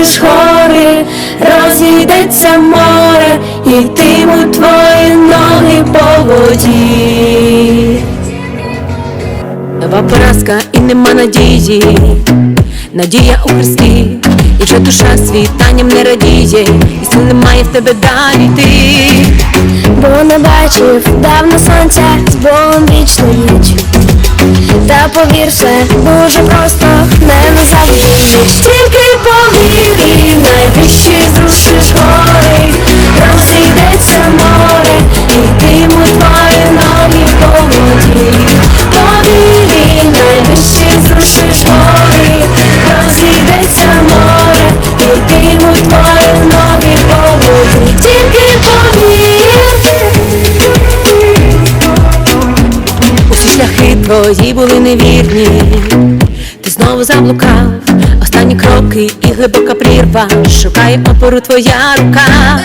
зрушиш гори, розійдеться море, і йтимуть твої ноги по воді. Нова поразка і нема надії, надія у Христі, і вже душа світанням не радіє, і сил немає в тебе далі йти. Бо не бачив давно сонця з Богом вічну ніч. Та повір, все дуже просто, не назавжди твої були невірні, ти знову заблукав, останні кроки і глибока прірва, шукає опору твоя рука.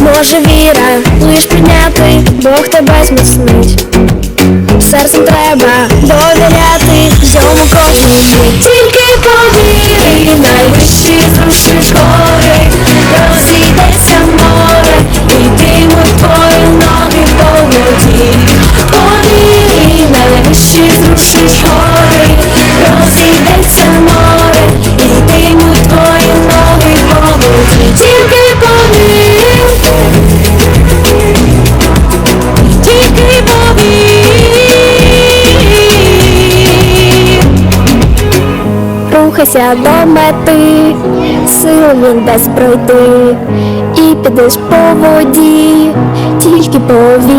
Може віра, лиш піднятий, Бог тебе зміцнить. Серцем треба довіряти, йому кожному. Тільки повір, Рухайся до мети, сил він дасть пройти, і підеш по воді, тільки повір.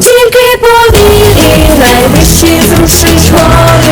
Тільки повір, і найвищі зрушиш гори,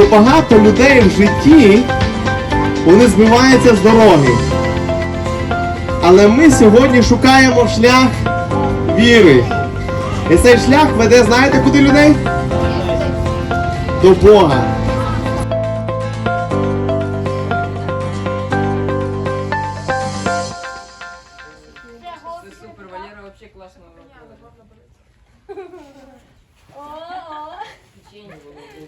що багато людей в житті вони збиваються з дороги. Але ми сьогодні шукаємо шлях віри. І цей шлях веде, знаєте, куди людей? До Бога. Супер, Валера Oo. Dzień dobry.